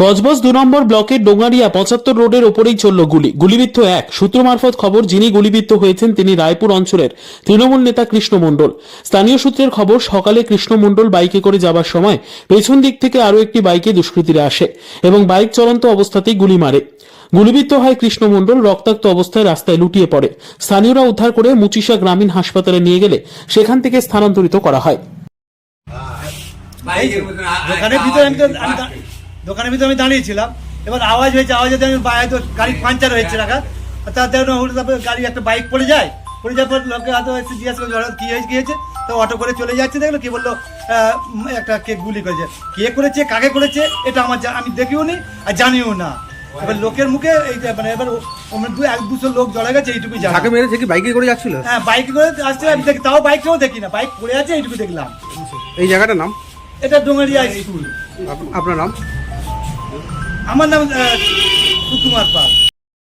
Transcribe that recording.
বজবজ দু নম্বর ব্লকের ডোঙারিয়া পঁচাত্তর রোডের ওপরেই চলল গুলি। গুলিবিদ্ধ এক। সূত্র মারফত খবর যিনি গুলিবিদ্ধ হয়েছেন তিনি রায়পুর অঞ্চলের তৃণমূল নেতা কৃষ্ণ মণ্ডল। স্থানীয় সূত্রের খবর সকালে কৃষ্ণ মণ্ডল বাইকে করে যাবার সময় পেছন দিক থেকে আরও একটি বাইকে দুষ্কৃতীরা আসে এবং বাইক চলন্ত অবস্থাতেই গুলি মারে। গুলিবিদ্ধ হয় কৃষ্ণ মণ্ডল রক্তাক্ত অবস্থায় রাস্তায় লুটিয়ে পড়ে। স্থানীয়রা উদ্ধার করে মুচিশা গ্রামীণ হাসপাতালে নিয়ে গেলে সেখান থেকে স্থানান্তরিত করা হয়। দোকানের ভিতরে আমি আমি দাঁড়িয়েছিলাম। এবার আওয়াজ হয়েছে আওয়াজে আমি বাইরে তো গাড়ি পাঞ্চার হয়েছে রাখা। তাতে তারপরে গাড়ি একটা বাইক পড়ে যায়। পড়ে যাওয়ার পর লোকে হয়তো এসে জিজ্ঞাসা করছে কি হয়েছে কি হয়েছে? তো অটো করে চলে যাচ্ছে দেখল কি বলল একটা কে গুলি করেছে। কে করেছে কাকে করেছে এটা আমার আমি দেখিও নি আর জানিও না। এবার লোকের মুখে এই মানে এবার দু এক দুশো লোক জড়া গেছে এইটুকুই জানা। তাকে মেরেছে কি বাইকে করে যাচ্ছিল? হ্যাঁ বাইক করে আসছে আমি দেখি তাও বাইকটাও দেখি না বাইক পড়ে আছে এইটুকু দেখলাম। এই জায়গাটার নাম? এটা ডোঙারিয়া স্কুল। আপ- আপনার নাম? আমার নাম সুকুমার পাল।